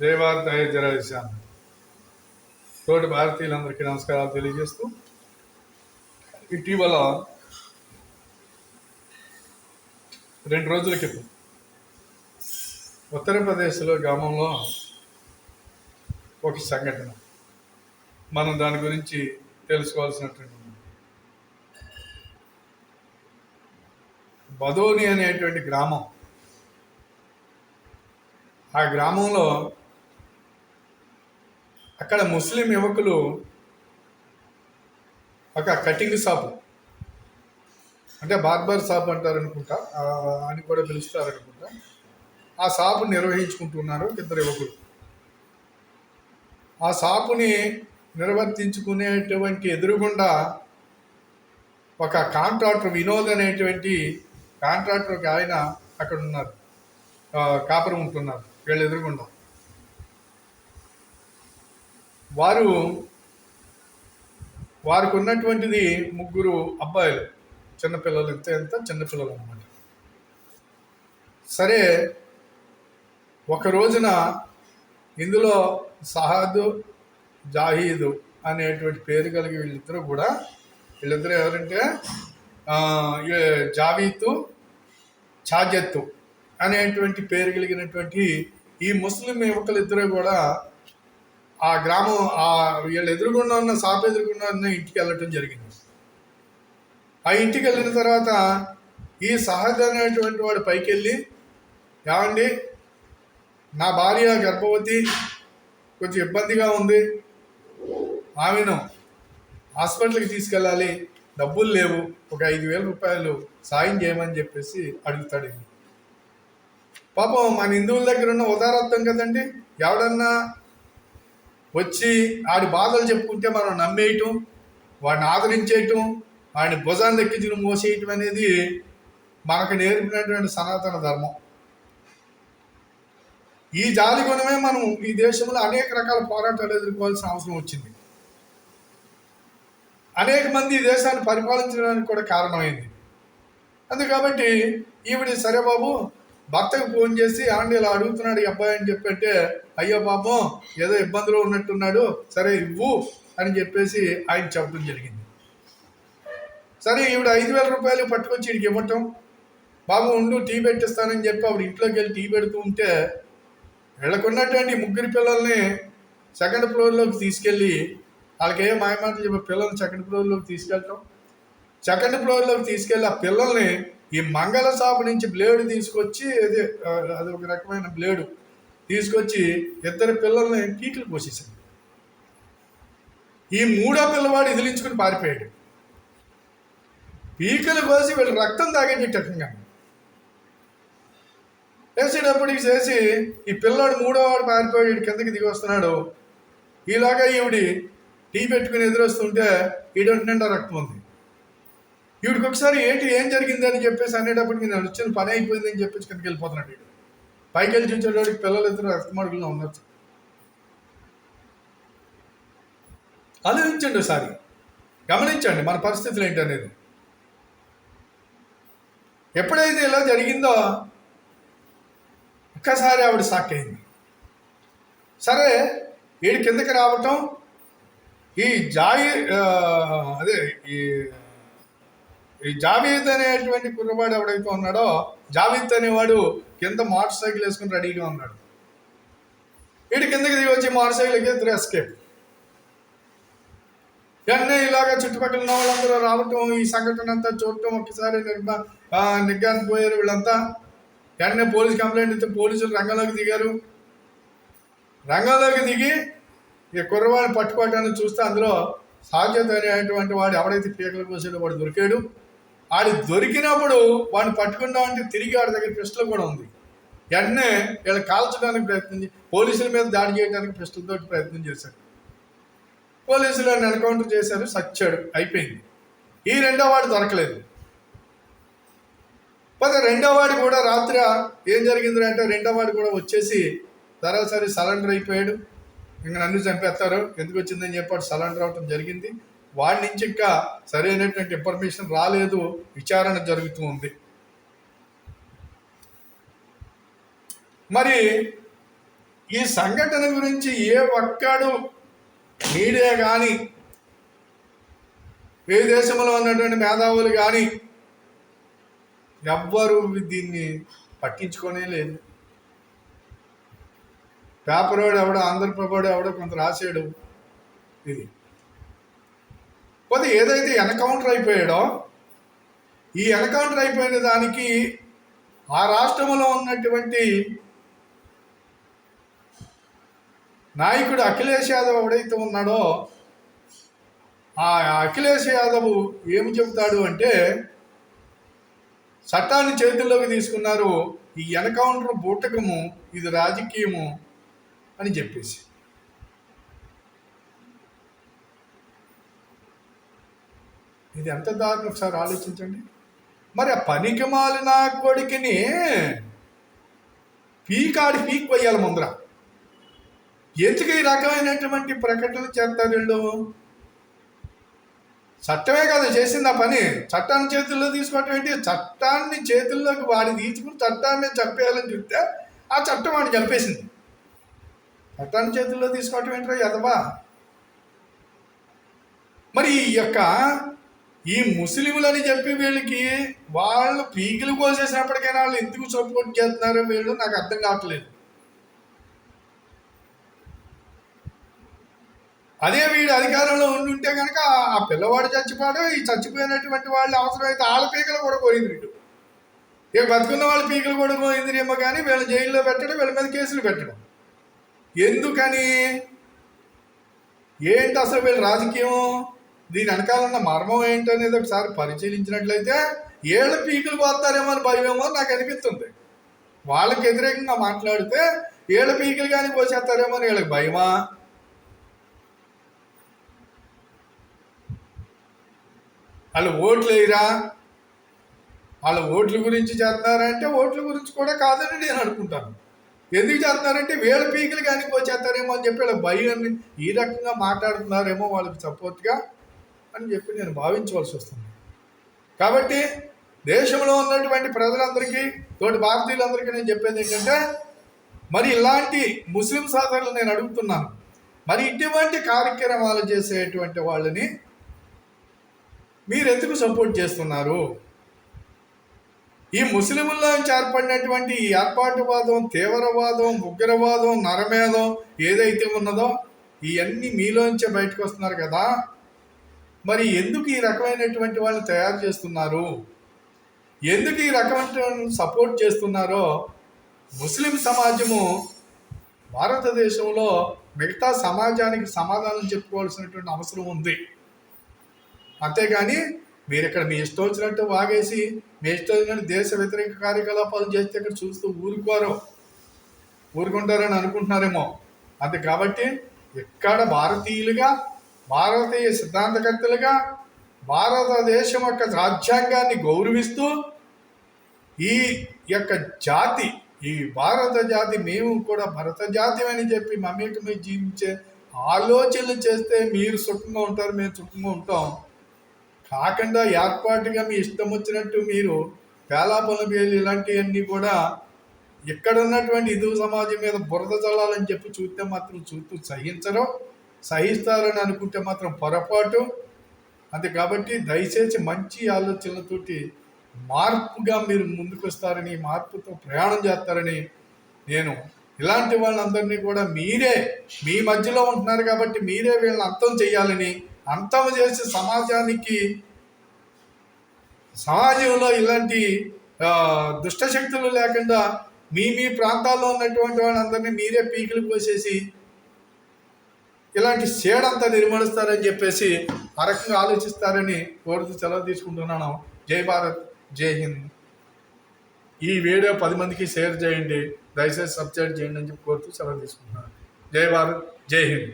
దేవార్ జరాశాను తోటి భారతీయులందరికీ నమస్కారాలు తెలియజేస్తూ ఇటీవల రెండు రోజుల క్రితం ఉత్తరప్రదేశ్లో గ్రామంలో ఒక సంఘటన. మనం దాని గురించి తెలుసుకోవాల్సినటువంటి బదోని అనేటువంటి గ్రామం ఆ గ్రామంలో అక్కడ ముస్లిం యువకులు ఒక కటింగ్ షాపు. అంటే బార్బర్ షాప్ అంటారు అనుకుంటా అని కూడా పిలుస్తారు అనుకుంటా ఆ షాపు నిర్వహించుకుంటున్నారు ఇద్దరు యువకులు. ఆ షాపుని నిర్వర్తించుకునేటువంటి ఎదురుగుండా ఒక కాంట్రాక్టర్ వినోద్ అనేటువంటి కాంట్రాక్టర్ ఒక ఆయన అక్కడ ఉన్నారు కాపురం ఉంటున్నారు. వీళ్ళు ఎదురుగుండా. వారు వారికి ఉన్నటువంటిది ముగ్గురు అబ్బాయిలు. చిన్నపిల్లలు ఎంత ఎంత చిన్నపిల్లలు అనమాట సరే ఒక రోజున ఇందులో సహాద్ జాహీదు అనేటువంటి పేరు కలిగి వీళ్ళిద్దరూ కూడా వీళ్ళిద్దరూ ఎవరంటే జావీతు ఛాజత్తు అనేటువంటి పేరు కలిగినటువంటి ఈ ముస్లిం యువకులిద్దరూ కూడా ఆ గ్రామం ఆ వీళ్ళు ఎదురుగుండా ఉన్న సాప ఎదురుగుండా ఉన్న ఇంటికి వెళ్ళటం జరిగింది. ఆ ఇంటికి వెళ్ళిన తర్వాత ఈ సహజమైనటువంటి అనేటువంటి వాడు పైకి వెళ్ళి ఏమండి నా భార్య గర్భవతి కొంచెం ఇబ్బందిగా ఉంది. ఆమెను హాస్పిటల్కి తీసుకెళ్ళాలి. డబ్బులు లేవు. ఒక ఐదు వేల రూపాయలు సాయం చేయమని చెప్పేసి అడుగుతాడు పాపం మన హిందువుల దగ్గర ఉన్న ఉదారత్వం కదండి. ఎవడన్నా వచ్చి ఆడి బాధలు చెప్పుకుంటే మనం నమ్మేయటం వాడిని ఆదరించేయటం వాడిని భుజాన్ని ఎక్కించుకుని మోసేయటం అనేది మనకు నేర్పినటువంటి సనాతన ధర్మం. ఈ జాలి గుణమే మనం ఈ దేశంలో అనేక రకాల పోరాటాలు ఎదుర్కోవాల్సిన అవసరం వచ్చింది. అనేక మంది ఈ దేశాన్ని పరిపాలించడానికి కూడా కారణమైంది. అందు కాబట్టి ఈవిడ సరే బాబు భర్తకు ఫోన్ చేసి ఆండి ఇలా అడుగుతున్నాడు ఈ అబ్బాయి అని చెప్పంటే అయ్యో పాపం ఏదో ఇబ్బందిలో ఉన్నట్టున్నాడు సరే ఇవ్వు అని చెప్పేసి ఆయన చెప్పడం జరిగింది. సరే ఈవిడ ఐదు వేల రూపాయలు పట్టుకొచ్చి ఈడికి ఇవ్వటం. బాబు ఉండు టీ పెట్టిస్తానని చెప్పి ఆవిడ ఇంట్లోకి వెళ్ళి టీ పెడుతూ ఉంటే వీళ్ళకున్నటువంటి ముగ్గురు పిల్లల్ని సెకండ్ ఫ్లోర్లోకి తీసుకెళ్ళి వాళ్ళకి ఏ మాయమాటలు చెప్పి పిల్లల్ని సెకండ్ ఫ్లోర్లోకి తీసుకెళ్ళటం. సెకండ్ ఫ్లోర్లోకి తీసుకెళ్ళి ఆ పిల్లల్ని ఈ మంగళ షాపు నుంచి బ్లేడ్ తీసుకొచ్చి అదే అది ఒక రకమైన బ్లేడు తీసుకొచ్చి ఇద్దరు పిల్లల్ని కీకులు పోసేసింది. ఈ మూడో పిల్లవాడు ఎదిలించుకుని పారిపోయాడు. పీకలు కోసి వీళ్ళు రక్తం తాగేటట్టుగా వేసేటప్పటికి చేసి ఈ పిల్లాడు మూడో వాడు పారిపోయాడు కిందకి దిగి వస్తున్నాడు. ఈలాగా ఈవిడి టీ పెట్టుకుని ఎదురొస్తుంటే ఈడొంటి నిండా రక్తం ఉంది. వీడికి ఒకసారి ఏంటి ఏం జరిగింది అని చెప్పేసి అనేటప్పటికి నేను వచ్చిన పని అయిపోయింది అని చెప్పేసి కిందకి వెళ్ళిపోతున్నాడు వీడు పైకి వెళ్ళి చూసేటోడికి పిల్లలు ఇద్దరు రక్తమడుగులో ఉండొచ్చు ఆలోచించండి ఒకసారి. గమనించండి మన పరిస్థితులు ఏంటి ఎప్పుడైతే ఇలా జరిగిందో ఒక్కసారి ఆవిడ షాక్ అయింది. సరే వీడి కిందకి రావటం ఈ జాయి అదే ఈ ఈ జావీద్ అనేటువంటి కుర్రవాడు ఎవడైతే ఉన్నాడో జావీద్ అనేవాడు కింద మోటార్ సైకిల్ వేసుకుని రెడీగా ఉన్నాడు. వీడి కిందకి దిగి వచ్చి మోటార్ సైకిల్ ఎక్కి ఎస్కేప్. వెంటనే ఇలాగ చుట్టుపక్కల ఉన్న వాళ్ళందరూ రావటం ఈ సంఘటన అంతా చూడటం ఒకసారి నిర్మా నిగ్గానికి పోయారు వీళ్ళంతా. వెంటనే పోలీస్ కంప్లైంట్ ఇస్తే పోలీసులు రంగంలోకి దిగారు. రంగంలోకి దిగి ఈ కుర్రవాడిని పట్టుకోవటాన్ని చూస్తే అందులో సాధ్యత అనేటువంటి వాడు ఎవడైతే పీకలు పోసాడో వాడు దొరికాడు. ఆడి దొరికినప్పుడు వాడిని పట్టుకుందామంటే తిరిగి వాడి దగ్గర పిస్టల్ కూడా ఉంది. వెంటనే వీళ్ళు కాల్చడానికి ప్రయత్నం పోలీసుల మీద దాడి చేయడానికి పిస్టల్తో ప్రయత్నం చేశాడు పోలీసులు ఆయన ఎన్కౌంటర్ చేశారు సచ్చాడు అయిపోయింది. ఈ రెండో వాడు దొరకలేదు. పోతే రెండో వాడు కూడా రాత్రి ఏం జరిగింది అంటే రెండో వాడు కూడా వచ్చేసి సరాసరి సరెండర్ అయిపోయాడు. ఇంకా నన్ను చంపేస్తారు. ఎందుకు వచ్చిందని చెప్పాడు సరెండర్ అవటం జరిగింది. వాడి నుంచి ఇంకా సరైనటువంటి ఇన్ఫర్మేషన్ రాలేదు విచారణ జరుగుతూ ఉంది. మరి ఈ సంఘటన గురించి ఏ ఒక్కడు మీడియా కానీ ఏ దేశంలో ఉన్నటువంటి మేధావులు కానీ ఎవ్వరు దీన్ని పట్టించుకొనే లేదు. పేపర్ వాడు ఎవడో ఆంధ్రప్రభుడు ఎవడో కొంత రాసాడు ఇది. పోతే ఏదైతే ఎన్కౌంటర్ అయిపోయాడో ఈ ఎన్కౌంటర్ అయిపోయిన దానికి ఆ రాష్ట్రంలో ఉన్నటువంటి నాయకుడు అఖిలేష్ యాదవ్ ఎవడైతే ఉన్నాడో ఆ అఖిలేష్ యాదవ్ ఏమి చెబుతాడు అంటే చట్టాన్ని చేతుల్లోకి తీసుకున్నారు ఈ ఎన్కౌంటర్ బూటకము ఇది రాజకీయము అని చెప్పేసి. ఇది ఎంత దారుణం ఒకసారి ఆలోచించండి. మరి ఆ పనికి మాలిన కొడుకుని పీకాడి పీక్ పోయాలి ముందర. ఎందుకు ఈ రకమైనటువంటి ప్రకటనలు చేస్తారు వీళ్ళు? చట్టమే కదా చేసింది ఆ పని. చట్టాన్ని చేతుల్లో తీసుకోవటం ఏంటి? చట్టాన్ని చేతుల్లోకి వాడి తీసుకుని చట్టాన్ని చంపేయాలని చెప్తే ఆ చట్టం వాడిని చంపేసింది. చట్టాన్ని చేతుల్లో తీసుకోవటం ఏంటో ఎదవా మరి ఈ యొక్క ఈ ముస్లింలని చెప్పి వీళ్ళకి వాళ్ళు పీకిలు కోసేసినప్పటికైనా వాళ్ళు ఎందుకు సపోర్ట్ చేస్తున్నారో వీళ్ళు నాకు అర్థం కావట్లేదు. అదే వీడు అధికారంలో ఉండుంటే కనుక ఆ పిల్లవాడు చచ్చిపోవడం ఈ చచ్చిపోయినటువంటి వాళ్ళు అవసరమైతే వాళ్ళ పీకలు కూడా పోయింది వీడు. ఇక బతుకున్న వాళ్ళ పీకలు కూడా పోయింది ఏమో కానీ వీళ్ళ జైల్లో పెట్టడం వీళ్ళ మీద కేసులు పెట్టడం. ఎందుకని? ఏంటి అసలు వీళ్ళ రాజకీయం? దీని వెనకాల ఉన్న మర్మం ఏంటనేది ఒకసారి పరిశీలించినట్లయితే ఏళ్ళ పీకులు పోతారేమో అని భయమేమో నాకు అనిపిస్తుంది. వాళ్ళకి వ్యతిరేకంగా మాట్లాడితే ఏళ్ళ పీకులు కానీ పోసేస్తారేమో అని వీళ్ళకి భయమా? వాళ్ళు ఓట్లు వేయరా? వాళ్ళ ఓట్ల గురించి చేస్తున్నారంటే ఓట్ల గురించి కూడా కాదని నేను అనుకుంటాను. ఎందుకు చేస్తున్నారంటే వీళ్ళ పీకులు కానీ పోచేస్తారేమో అని చెప్పి వాళ్ళ భయం ఈ రకంగా మాట్లాడుతున్నారేమో వాళ్ళకి సపోర్ట్గా అని చెప్పి నేను భావించవలసి వస్తుంది. కాబట్టి దేశంలో ఉన్నటువంటి ప్రజలందరికీ తోటి భారతీయులందరికీ నేను చెప్పేది ఏంటంటే మరి ఇలాంటి ముస్లిం సోదరులు నేను అడుగుతున్నాను. మరి ఇటువంటి కార్యక్రమాలు చేసేటువంటి వాళ్ళని మీరు ఎందుకు సపోర్ట్ చేస్తున్నారు? ఈ ముస్లింల్లో ఏర్పడినటువంటి ఈ ఏర్పాటువాదం తీవ్రవాదం ఉగ్రవాదం నరమేధం ఏదైతే ఉన్నదో ఇవన్నీ మీలోంచే బయటకు వస్తున్నారు కదా. మరి ఎందుకు ఈ రకమైనటువంటి వాళ్ళని తయారు చేస్తున్నారు? ఎందుకు ఈ రకమైన సపోర్ట్ చేస్తున్నారో ముస్లిం సమాజము భారతదేశంలో మిగతా సమాజానికి సమాధానం చెప్పుకోవాల్సినటువంటి అవసరం ఉంది. అంతేగాని మీరు ఇక్కడ మీ ఇష్టం వచ్చినట్టు వాగేసి మీ ఇష్టం వచ్చినట్టు దేశ వ్యతిరేక కార్యకలాపాలు చేస్తే ఇక్కడ చూస్తూ ఊరుకోరు. ఊరుకుంటారని అనుకుంటున్నారేమో. అంతే కాబట్టి ఇక్కడ భారతీయులుగా భారతీయ సిద్ధాంతకర్తలుగా భారతదేశం యొక్క రాజ్యాంగాన్ని గౌరవిస్తూ ఈ యొక్క జాతి ఈ భారత జాతి మేము కూడా భరత జాతి అని చెప్పి మమేకమే జీవించే ఆలోచనలు చేస్తే మీరు సుఖంగా ఉంటారు మేము సుఖంగా ఉంటాం. కాకుండా ఏర్పాటుగా మీ ఇష్టం వచ్చినట్టు మీరు పేలాపల పేలు ఇలాంటివన్నీ కూడా ఇక్కడ ఉన్నటువంటి హిందూ సమాజం మీద బురద చల్లాలని చెప్పి చూస్తే మాత్రం చూస్తూ సహించరు. సహిస్తారని అనుకుంటే మాత్రం పొరపాటు. అంతే కాబట్టి దయచేసి మంచి ఆలోచనలతోటి మార్పుగా మీరు ముందుకు వస్తారని మార్పుతో ప్రయాణం చేస్తారని నేను ఇలాంటి వాళ్ళందరినీ కూడా మీరే మీ మధ్యలో ఉంటున్నారు కాబట్టి మీరే వీళ్ళని అంతం చేయాలని అంతం చేసి సమాజానికి సమాజంలో ఇలాంటి దుష్టశక్తులు లేకుండా మీ మీ ప్రాంతాల్లో ఉన్నటువంటి వాళ్ళందరినీ మీరే పీకులు పోసేసి ఇలాంటి సేడంతా నిర్మాణిస్తారని చెప్పేసి ఆ రకంగా ఆలోచిస్తారని కోరుతూ సెలవు తీసుకుంటున్నాను. జై భారత్ జై హింద్. ఈ వీడియో పది మందికి షేర్ చేయండి. దయచేసి సబ్స్క్రైబ్ చేయండి అని చెప్పి కోరుతూ సెలవు తీసుకుంటున్నాను. జై భారత్ జై హింద్.